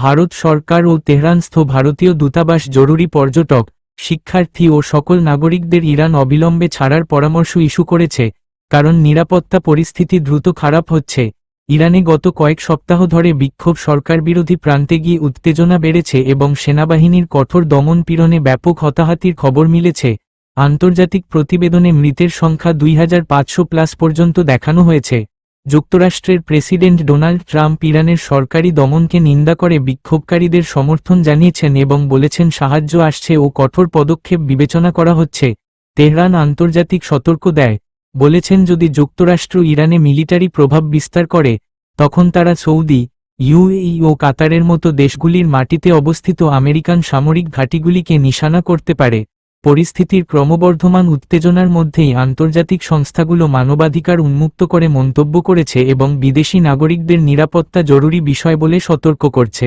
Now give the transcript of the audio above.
ভারত সরকার ও তেহরানস্থ ভারতীয় দূতাবাস জরুরি পর্যটক, শিক্ষার্থী ও সকল নাগরিকদের ইরান অবিলম্বে ছাড়ার পরামর্শ ইস্যু করেছে, কারণ নিরাপত্তা পরিস্থিতি দ্রুত খারাপ হচ্ছে। ইরানে গত কয়েক সপ্তাহ ধরে বিক্ষোভ সরকার বিরোধী প্রান্তে গিয়ে উত্তেজনা বেড়েছে এবং সেনাবাহিনীর কঠোর দমন পীড়নে ব্যাপক হতাহতির খবর মিলেছে। আন্তর্জাতিক প্রতিবেদনে মৃতের সংখ্যা দুই হাজার পাঁচশো প্লাস পর্যন্ত দেখানো হয়েছে। যুক্তরাষ্ট্রের প্রেসিডেন্ট ডোনাল্ড ট্রাম্প ইরানের সরকারি দমনকে নিন্দা করে বিক্ষোভকারীদের সমর্থন জানিয়েছেন এবং বলেছেন সাহায্য আসছে ও কঠোর পদক্ষেপ বিবেচনা করা হচ্ছে। তেহরান আন্তর্জাতিক সতর্ক দেয়। বলেছেন যদি যুক্তরাষ্ট্র ইরানে মিলিটারি প্রভাব বিস্তার করে, তখন তারা সৌদি ইউএই ও কাতারের মতো দেশগুলির মাটিতে অবস্থিত আমেরিকান সামরিক ঘাঁটিগুলিকে নিশানা করতে পারে। পরিস্থিতির ক্রমবর্ধমান উত্তেজনার মধ্যেই আন্তর্জাতিক সংস্থাগুলো মানবাধিকার উন্মুক্ত করে মন্তব্য করেছে এবং বিদেশি নাগরিকদের নিরাপত্তা জরুরি বিষয় বলে সতর্ক করছে।